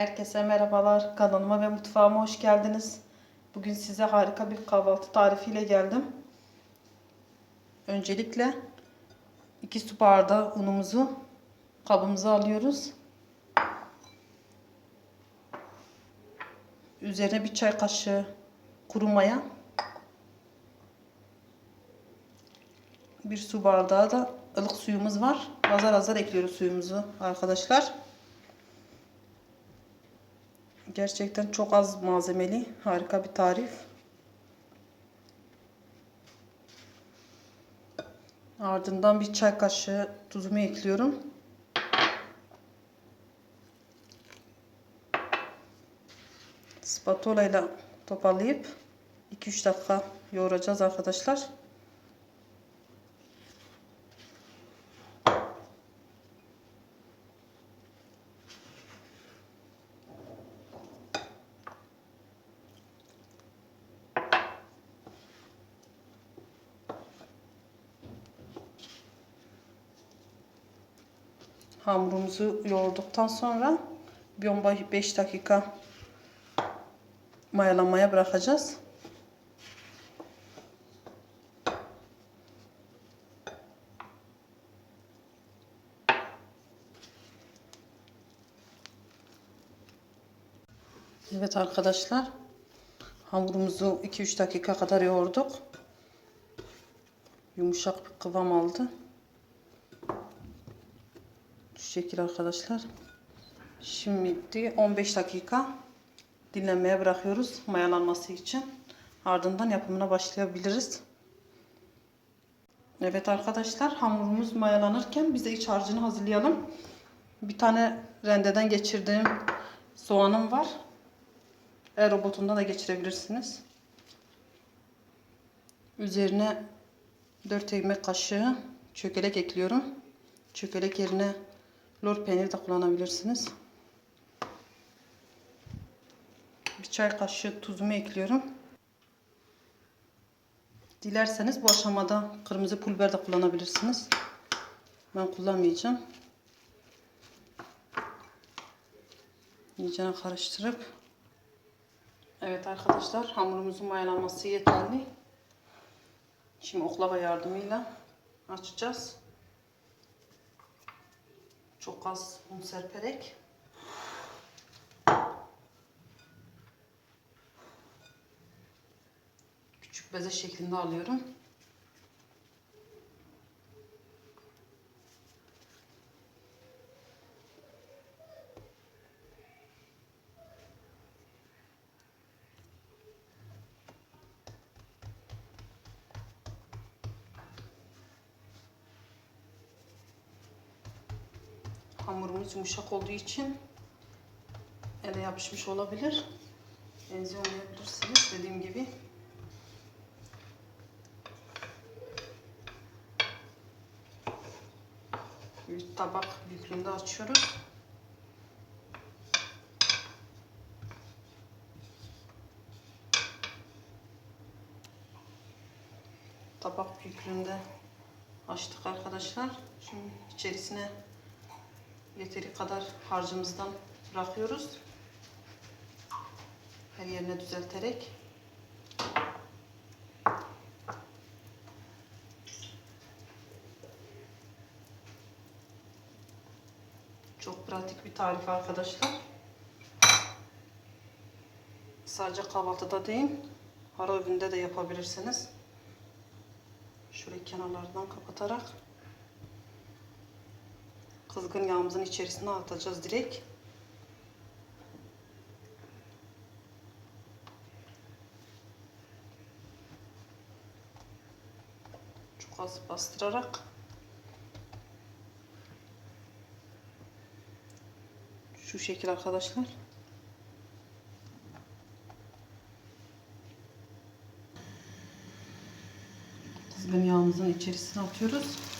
Herkese merhabalar. Kanalıma ve mutfağıma hoş geldiniz. Bugün size harika bir kahvaltı tarifiyle geldim. Öncelikle 2 su bardağı unumuzu kabımıza alıyoruz. Üzerine bir çay kaşığı kuru maya. Bir su bardağı da ılık suyumuz var. Azar azar ekliyoruz suyumuzu arkadaşlar. Gerçekten çok az malzemeli. Harika bir tarif. Ardından bir çay kaşığı tuzumu ekliyorum. Spatula ile toparlayıp 2-3 dakika yoğuracağız arkadaşlar. Hamurumuzu yoğurduktan sonra bir 15 dakika mayalanmaya bırakacağız. Evet arkadaşlar. Hamurumuzu 2-3 dakika kadar yoğurduk. Yumuşak bir kıvam aldı. Şekil arkadaşlar. Şimdi 15 dakika dinlenmeye bırakıyoruz mayalanması için. Ardından yapımına başlayabiliriz. Evet arkadaşlar hamurumuz mayalanırken biz de iç harcını hazırlayalım. Bir tane rendeden geçirdiğim soğanım var. E robotunda da geçirebilirsiniz. Üzerine 4 ekmek kaşığı çökelek ekliyorum. Çökelek yerine lor peynir de kullanabilirsiniz. Bir çay kaşığı tuzumu ekliyorum. Dilerseniz bu aşamada kırmızı pul biber de kullanabilirsiniz. Ben kullanmayacağım. İyice karıştırıp Evet arkadaşlar hamurumuzun mayalanması yeterli. Şimdi oklava yardımıyla açacağız. Çok az un serperek. Küçük beze şeklinde alıyorum. Hamurumuz yumuşak olduğu için ele yapışmış olabilir. Benziyormayabilirsiniz dediğim gibi. Bir tabak büyüklüğünde açıyoruz. Tabak büyüklüğünde açtık arkadaşlar. Şimdi içerisine yeteri kadar harcımızdan bırakıyoruz. Her yerine düzelterek. Çok pratik bir tarif arkadaşlar. Sadece kahvaltıda değil, ara öğünde de yapabilirsiniz. Şöyle kenarlardan kapatarak kızgın yağımızın içerisine atacağız direkt. Çok az bastırarak şu şekil arkadaşlar. Kızgın yağımızın içerisine atıyoruz.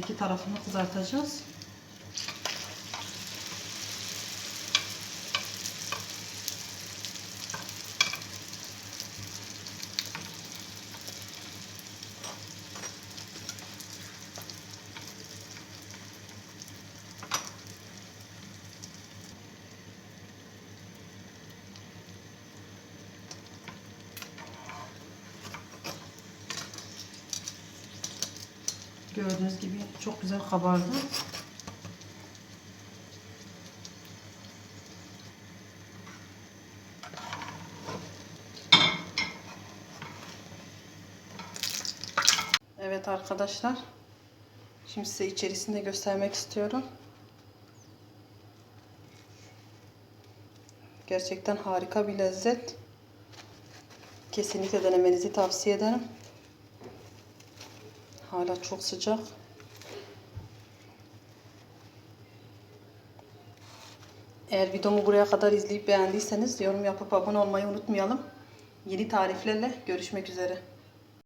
Her iki tarafını kızartacağız. Gördüğünüz gibi çok güzel kabardı. Evet arkadaşlar. Şimdi size içerisini de göstermek istiyorum. Gerçekten harika bir lezzet. Kesinlikle denemenizi tavsiye ederim. Hala çok sıcak. Eğer videomu buraya kadar izleyip beğendiyseniz yorum yapıp abone olmayı unutmayalım. Yeni tariflerle görüşmek üzere.